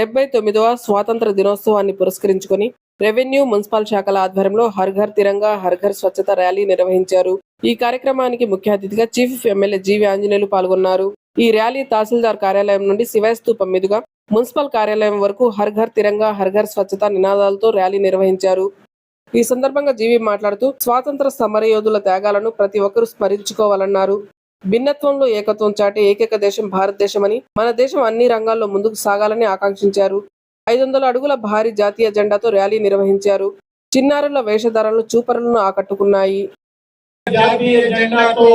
డెబ్బై తొమ్మిదవ స్వాతంత్ర దినోత్సవాన్ని పురస్కరించుకొని రెవెన్యూ మున్సిపల్ శాఖల ఆధ్వర్యంలో హర్ఘర్ తిరంగా హర్ఘర్ స్వచ్ఛత ర్యాలీ నిర్వహించారు. ఈ కార్యక్రమానికి ముఖ్య అతిథిగా చీఫ్ ఎమ్మెల్యే జీవి ఆంజనేయులు పాల్గొన్నారు. ఈ ర్యాలీ తహసీల్దార్ కార్యాలయం నుండి శివస్తూపం మీదుగా మున్సిపల్ కార్యాలయం వరకు హర్ఘర్ తిరంగా హర్ఘర్ స్వచ్ఛత నినాదాలతో ర్యాలీ నిర్వహించారు. ఈ సందర్భంగా జీవి మాట్లాడుతూ స్వాతంత్ర సమరయోధుల త్యాగాలను ప్రతి ఒక్కరూ స్మరించుకోవాలన్నారు. భిన్నత్వంలో ఏకత్వం చాటే ఏకైక దేశం భారతదేశమని మన దేశం అన్ని రంగాల్లో ముందుకు సాగాలని ఆకాంక్షించారు. ఐదు వందల అడుగుల భారీ జాతీయ జెండాతో ర్యాలీ నిర్వహించారు. చిన్నారుల వేషధారణలు చూపరులను ఆకట్టుకున్నాయి. జాతీయ జెండాతో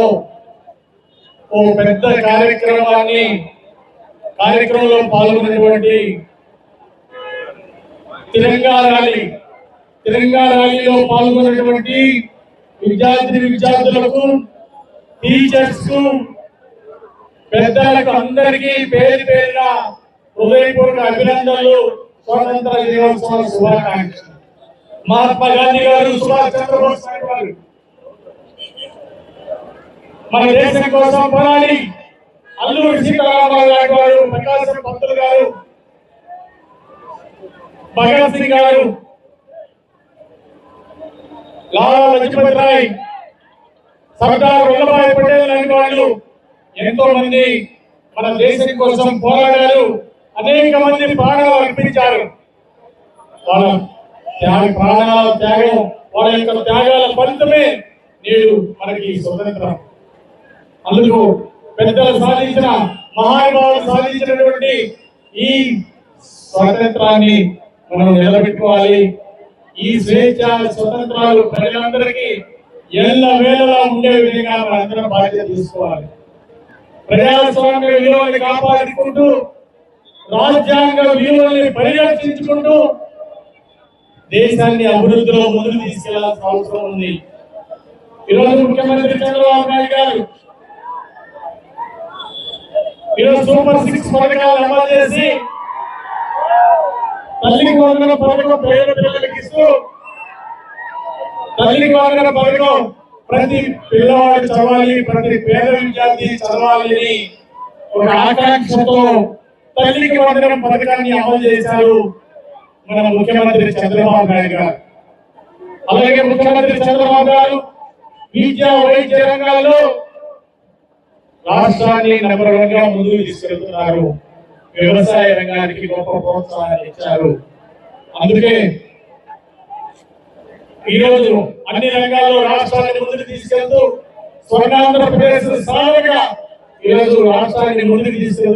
ఓ పెద్ద కార్యక్రమాన్ని కార్యక్రమంలో పాల్గొన్నటువంటి తిరంగా ర్యాలీ తిరంగా ర్యాలీలో పాల్గొన్నటువంటి విద్యార్థి విద్యార్థులకు టీచర్స్కు పెద్దలకు అందరికీ పేరు పేరున హృదయపూర్వక అభినందనలు. స్వాతంత్ర దినోత్సవ శుభాకాంక్షలు. మహాత్మా గాంధీ గారు సుభాష్ చంద్రబోస్ నాయుడు గారు. మన దేశం కోసం పోరాడి అల్లూరి సీతారామరావు గారు వారు ప్రకాశం పంతులు గారు భగత్ సింగ్ గారు లాలా లజపతి రాయ్ సర్దార్ వల్లభాయ్ పటేల్ లాంటి వాళ్ళు ఎంతో మంది మన దేశం కోసం పోరాడారు. అనేక మంది ప్రాణాలు అర్పించారు. వాళ్ళ త్యాగ ప్రాణాల త్యాగం వాళ్ళ యొక్క త్యాగాల ఫలితమే నేడు మనకి స్వతంత్రం. అందుకు పెద్దలు సాధించిన మహానుభావులు సాధించినటువంటి ఈ స్వాతంత్రాన్ని మనం నిలబెట్టుకోవాలి. ఈ స్వేచ్ఛ స్వతంత్రాలు ప్రజలందరికీ ఎల్ల వేళలా ఉండే విధంగా మనందరం బాధ్యత తీసుకోవాలి. ప్రజాస్వామ్య విలువల్ని కాపాడుకుంటూ రాజ్యాంగ విలువల్ని పరిరక్షించుకుంటూ దేశాన్ని అభివృద్ధిలో ముందుకు తీసుకెళ్ళాల్సిన అవసరం ఉంది. ఈరోజు ముఖ్యమంత్రి చంద్రబాబు నాయుడు గారు ఈరోజు సూపర్ సిక్స్ పథకాలు అమలు చేసి తల్లికి వందల పథకం పేద పిల్లలకి ఇస్తూ తల్లికి వందన పథకం ప్రతి పిల్లవాడు చదవాలి ప్రతి పేద విద్యార్థి చదవాలి ఒక ఆకాంక్షతో తల్లికి వందనం పథకాన్ని అమలు చేశారు మన ముఖ్యమంత్రి చంద్రబాబు నాయుడు గారు. అలాగే ముఖ్యమంత్రి చంద్రబాబు గారు విద్యా వైద్య రంగాల్లో రాష్ట్రాన్ని నెంబర్ వన్గా ముందుకు తీసుకెళ్తున్నారు. వ్యవసాయ రంగానికి గొప్ప ప్రోత్సాహాన్ని ఇచ్చారు. అందుకే ఈ రోజు అన్ని రంగాల్లో రాష్ట్రాన్ని ముందుకు తీసుకెళ్తూ స్వర్ణాంధ్రప్రదేశ్ సాధనగా ఈ రోజు రాష్ట్రాన్ని ముందుకు తీసుకెళ్తూ